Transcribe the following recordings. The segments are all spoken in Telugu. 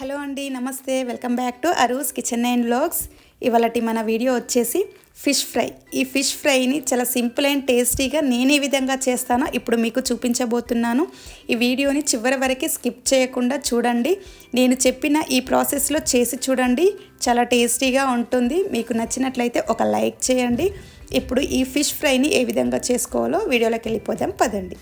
హలో అండి నమస్తే. Welcome back to Aru's kitchen and blogs ఇవాళటి మన వీడియో వచ్చేసి ఫిష్ ఫ్రై. ఈ ఫిష్ ఫ్రైని చాలా సింపుల్ అండ్ టేస్టీగా నేను ఏ విధంగా చేస్తానో ఇప్పుడు మీకు చూపించబోతున్నాను. ఈ వీడియోని చివరి వరకు స్కిప్ చేయకుండా చూడండి. నేను చెప్పిన ఈ ప్రాసెస్లో చేసి చూడండి. చాలా టేస్టీగా ఉంటుంది. మీకు నచ్చినట్లయితే ఒక లైక్ చేయండి. ఇప్పుడు ఈ ఫిష్ ఫ్రైని ఏ విధంగా చేసుకోవాలో వీడియోలోకి వెళ్ళిపోదాం. పదండి.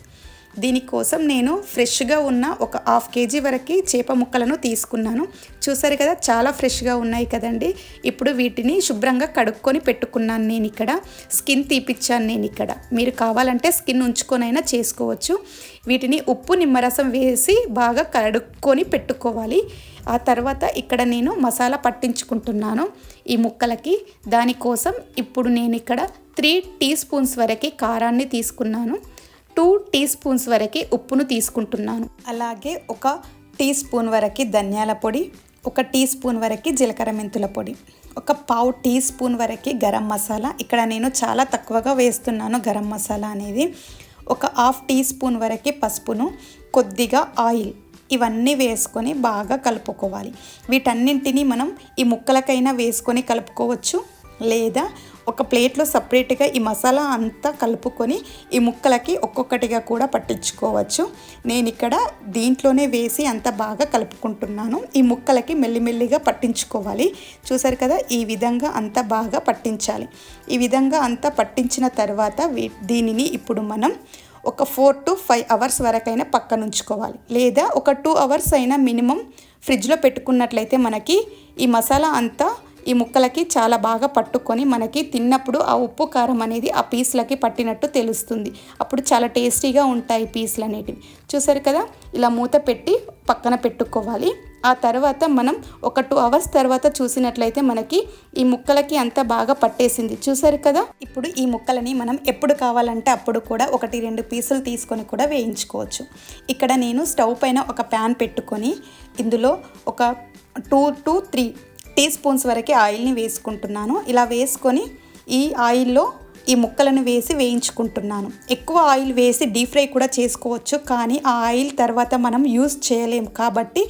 దీనికోసం నేను ఫ్రెష్గా ఉన్న ఒక హాఫ్ కేజీ వరకు చేప ముక్కలను తీసుకున్నాను. చూసారు కదా చాలా ఫ్రెష్గా ఉన్నాయి కదండి. ఇప్పుడు వీటిని శుభ్రంగా కడుక్కొని పెట్టుకున్నాను నేను ఇక్కడ. స్కిన్ తీపిచ్చాను నేను ఇక్కడ. మీరు కావాలంటే స్కిన్ ఉంచుకొనైనా చేసుకోవచ్చు. వీటిని ఉప్పు నిమ్మరసం వేసి బాగా కడుక్కొని పెట్టుకోవాలి. ఆ తర్వాత ఇక్కడ నేను మసాలా పట్టించుకుంటున్నాను ఈ ముక్కలకి. దానికోసం ఇప్పుడు నేను ఇక్కడ త్రీ టీ స్పూన్స్ వరకు కారాన్ని తీసుకున్నాను. టూ టీ స్పూన్స్ వరకు ఉప్పును తీసుకుంటున్నాను. అలాగే ఒక టీ స్పూన్ వరకు ధనియాల పొడి ఒక టీ స్పూన్ వరకు జీలకర్ర మెంతుల పొడి ఒక పావు టీ స్పూన్ వరకు గరం మసాలా. ఇక్కడ నేను చాలా తక్కువగా వేస్తున్నాను గరం మసాలా అనేది. ఒక హాఫ్ టీ స్పూన్ వరకు పసుపును కొద్దిగా ఆయిల్. ఇవన్నీ వేసుకొని బాగా కలుపుకోవాలి. వీటన్నింటినీ మనం ఈ ముక్కలకైనా వేసుకొని కలుపుకోవచ్చు. లేదా ఒక ప్లేట్లో సపరేట్గా ఈ మసాలా అంతా కలుపుకొని ఈ ముక్కలకి ఒక్కొక్కటిగా కూడా పట్టించుకోవచ్చు. నేను ఇక్కడ దీంట్లోనే వేసి అంత బాగా కలుపుకుంటున్నాను. ఈ ముక్కలకి మెల్లిమెల్లిగా పట్టించుకోవాలి. చూసారు కదా ఈ విధంగా అంతా బాగా పట్టించాలి. ఈ విధంగా అంతా పట్టించిన తర్వాత వీ దీనిని ఇప్పుడు మనం ఒక ఫోర్ టు ఫైవ్ అవర్స్ వరకైనా పక్కన ఉంచుకోవాలి. లేదా ఒక టూ అవర్స్ అయినా మినిమం ఫ్రిడ్జ్లో పెట్టుకున్నట్లయితే మనకి ఈ మసాలా అంతా ఈ ముక్కలకి చాలా బాగా పట్టుకొని మనకి తిన్నప్పుడు ఆ ఉప్పు కారం అనేది ఆ పీస్లకి పట్టినట్టు తెలుస్తుంది. అప్పుడు చాలా టేస్టీగా ఉంటాయి పీసులు అనేటివి. చూసారు కదా? ఇలా మూత పెట్టి పక్కన పెట్టుకోవాలి. ఆ తర్వాత మనం ఒక టూ అవర్స్ తర్వాత చూసినట్లయితే మనకి ఈ ముక్కలకి అంతా బాగా పట్టేసింది. చూసారు కదా? ఇప్పుడు ఈ ముక్కలని మనం ఎప్పుడు కావాలంటే అప్పుడు కూడా ఒకటి రెండు పీసులు తీసుకొని కూడా వేయించుకోవచ్చు. ఇక్కడ నేను స్టవ్ పైన ఒక ప్యాన్ పెట్టుకొని ఇందులో ఒక two to three tea spoons వరకు ఆయిల్ని వేసుకుంటున్నాను. ఇలా వేసుకొని ఈ ఆయిల్లో ఈ ముక్కలను వేసి వేయించుకుంటున్నాను. ఎక్కువ ఆయిల్ వేసి డీప్ ఫ్రై కూడా చేసుకోవచ్చు కానీ ఆ ఆయిల్ తర్వాత మనం యూస్ చేయలేము. కాబట్టి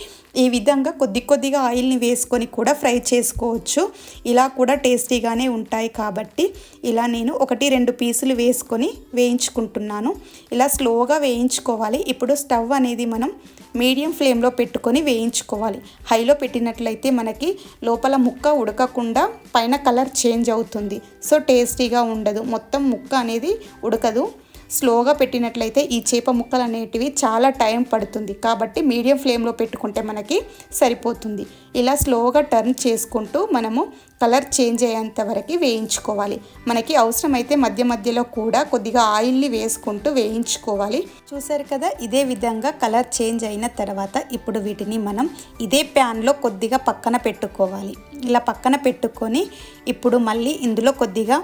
ఈ విధంగా కొద్ది కొద్దిగా ఆయిల్ని వేసుకొని కూడా ఫ్రై చేసుకోవచ్చు. ఇలా కూడా టేస్టీగానే ఉంటాయి కాబట్టి ఇలా నేను ఒకటి రెండు పీసులు వేసుకొని వేయించుకుంటున్నాను. ఇలా స్లోగా వేయించుకోవాలి. ఇప్పుడు స్టవ్ అనేది మనం మీడియం ఫ్లేమ్లో పెట్టుకొని వేయించుకోవాలి. హైలో పెట్టినట్లయితే మనకి లోపల ముక్క ఉడకకుండా పైన కలర్ చేంజ్ అవుతుంది. సో టేస్టీగా ఉండదు. మొత్తం ముక్క అనేది ఉడకదు. స్లోగా పెట్టినట్లయితే ఈ చేప ముక్కలు అనేటివి చాలా టైం పడుతుంది. కాబట్టి మీడియం ఫ్లేమ్లో పెట్టుకుంటే మనకి సరిపోతుంది. ఇలా స్లోగా టర్న్ చేసుకుంటూ మనము కలర్ చేంజ్ అయ్యేంత వరకు వేయించుకోవాలి. మనకి అవసరమైతే మధ్య మధ్యలో కూడా కొద్దిగా ఆయిల్ని వేసుకుంటూ వేయించుకోవాలి. చూసారు కదా ఇదే విధంగా కలర్ చేంజ్ అయిన తర్వాత ఇప్పుడు వీటిని మనం ఇదే ప్యాన్లో కొద్దిగా పక్కన పెట్టుకోవాలి. ఇలా పక్కన పెట్టుకొని ఇప్పుడు మళ్ళీ ఇందులో కొద్దిగా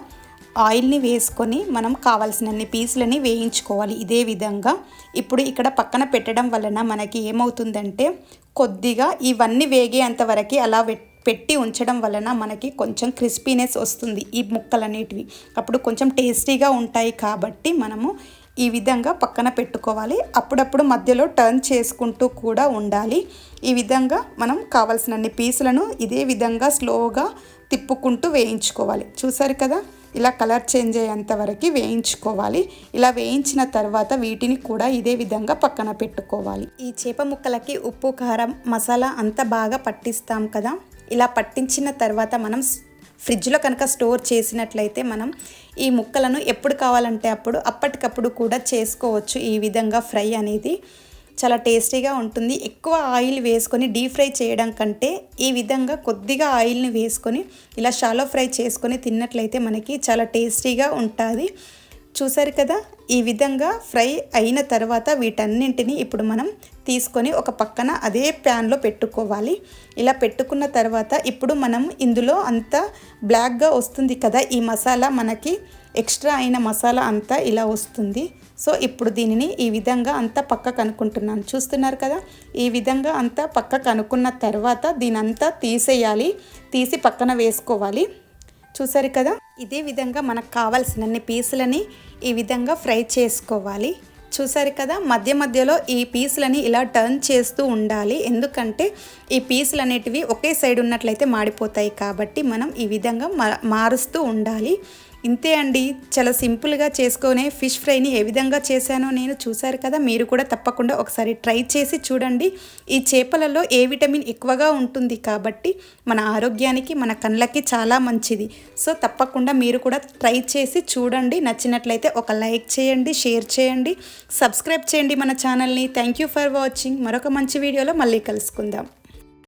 ఆయిల్ని వేసుకొని మనం కావాల్సినన్ని పీసులని వేయించుకోవాలి ఇదే విధంగా. ఇప్పుడు ఇక్కడ పక్కన పెట్టడం వలన మనకి ఏమవుతుందంటే కొద్దిగా ఇవన్నీ వేగేంత వరకు అలా పెట్టి ఉంచడం వలన మనకి కొంచెం క్రిస్పీనెస్ వస్తుంది ఈ ముక్కలు అనేటివి అప్పుడు కొంచెం టేస్టీగా ఉంటాయి కాబట్టి మనము ఈ విధంగా పక్కన పెట్టుకోవాలి. అప్పుడప్పుడు మధ్యలో టర్న్ చేసుకుంటూ కూడా ఉండాలి. ఈ విధంగా మనం కావాల్సినన్ని పీసులను ఇదే విధంగా స్లోగా తిప్పుకుంటూ వేయించుకోవాలి. చూసారు కదా? ఇలా కలర్ చేంజ్ అయ్యేంత వరకు వేయించుకోవాలి. ఇలా వేయించిన తర్వాత వీటిని కూడా ఇదే విధంగా పక్కన పెట్టుకోవాలి. ఈ చేప ముక్కలకి ఉప్పు కారం మసాలా అంతా బాగా పట్టిస్తాం కదా. ఇలా పట్టించిన తర్వాత మనం ఫ్రిడ్జ్లో కనుక స్టోర్ చేసినట్లయితే మనం ఈ ముక్కలను ఎప్పుడు కావాలంటే అప్పుడు అప్పటికప్పుడు కూడా చేసుకోవచ్చు ఈ విధంగా ఫ్రై అనేది. చాలా టేస్టీగా ఉంటుంది. ఎక్కువ ఆయిల్ వేసుకొని డీప్ ఫ్రై చేయడం కంటే ఈ విధంగా కొద్దిగా ఆయిల్ని వేసుకొని ఇలా షాలో ఫ్రై చేసుకొని తిన్నట్లయితే మనకి చాలా టేస్టీగా ఉంటుంది. చూసారు కదా? ఈ విధంగా ఫ్రై అయిన తర్వాత వీటన్నింటిని ఇప్పుడు మనం తీసుకొని ఒక పక్కన అదే ప్యాన్లో పెట్టుకోవాలి. ఇలా పెట్టుకున్న తర్వాత ఇప్పుడు మనం ఇందులో అంత బ్లాక్గా వస్తుంది కదా? ఈ మసాలా మనకి ఎక్స్ట్రా అయిన మసాలా అంతా ఇలా వస్తుంది. సో ఇప్పుడు దీనిని ఈ విధంగా అంతా పక్క కనుక్కుంటున్నాను చూస్తున్నారు కదా? ఈ విధంగా అంతా పక్క కనుక్కున్న తర్వాత దీని అంతా తీసేయాలి. తీసి పక్కన వేసుకోవాలి. చూసారు కదా? ఇదే విధంగా మనకు కావాల్సినన్ని పీసులని ఈ విధంగా ఫ్రై చేసుకోవాలి. చూసారు కదా? మధ్య మధ్యలో ఈ పీసులని ఇలా టర్న్ చేస్తూ ఉండాలి. ఎందుకంటే ఈ పీసులు అనేటివి ఒకే సైడ్ ఉన్నట్లయితే మాడిపోతాయి కాబట్టి మనం ఈ విధంగా మారుస్తూ ఉండాలి. ఇంతే అండి. చాలా సింపుల్గా చేసుకునే ఫిష్ ఫ్రైని ఏ విధంగా చేశానో నేను చూశారు కదా మీరు కూడా తప్పకుండా ఒకసారి ట్రై చేసి చూడండి. ఈ చేపలలో ఏ విటమిన్ ఎక్కువగా ఉంటుంది కాబట్టి మన ఆరోగ్యానికి మన కళ్ళకి చాలా మంచిది. సో తప్పకుండా మీరు కూడా ట్రై చేసి చూడండి. నచ్చినట్లయితే ఒక లైక్ చేయండి షేర్ చేయండి. సబ్స్క్రైబ్ చేయండి మన ఛానల్ని. Thank you for watching. మరొక మంచి వీడియోలో మళ్ళీ కలుసుకుందాం.